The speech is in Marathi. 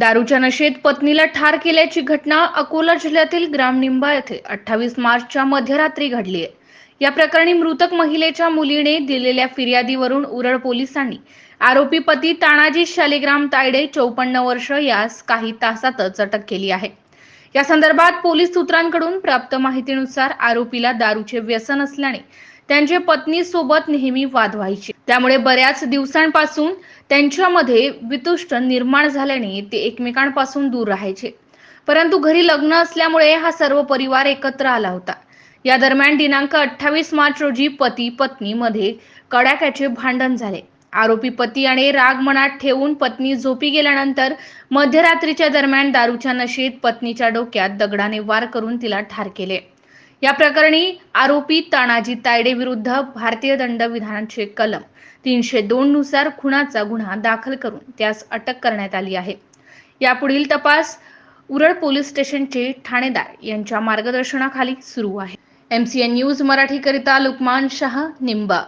दारूच्या नशेत पत्नीला ठार केल्याची घटना अकोला जिल्ह्यातील ग्रामनिंबा येथे अठ्ठावीस मार्चच्या मध्यरात्री घडली आहे. या प्रकरणी मृतक महिलेच्या मुलीने दिलेल्या फिर्यादीवरून उरळ पोलिसांनी आरोपी पती तानाजी शालिग्राम तायडे चौपन्न वर्ष यास काही तासातच अटक केली आहे. या संदर्भात पोलीस सूत्रांकडून प्राप्त माहितीनुसार आरोपीला दारूचे व्यसन असल्याने त्यांचे पत्नी सोबत नेहमी वाद व्हायचे त्यामुळे बऱ्याच दिवसांपासून त्यांच्यामध्ये वितुष्ट निर्माण झाल्याने ते एकमेकांपासून दूर राहायचे. परंतु घरी लग्न असल्यामुळे हा सर्व परिवार एकत्र आला होता. या दरम्यान दिनांक अठ्ठावीस मार्च रोजी पती पत्नी मध्ये कडाक्याचे भांडण झाले. आरोपी पती आणि राग मनात ठेवून पत्नी झोपी गेल्यानंतर मध्यरात्रीच्या दरम्यान दारूच्या नशेत पत्नीच्या डोक्यात दगडाने वार करून तिला ठार केले. या प्रकरणी आरोपी तानाजी तायडे विरुद्ध भारतीय दंडविधानाचे कलम तीनशे दोन नुसार खुनाचा गुन्हा दाखल करून त्यास अटक करण्यात आली आहे. यापुढील तपास उरळ पोलीस स्टेशनचे ठाणेदार यांच्या मार्गदर्शनाखाली सुरू आहे. एमसीएन न्यूज मराठीकरिता लुकमान शहा निंबा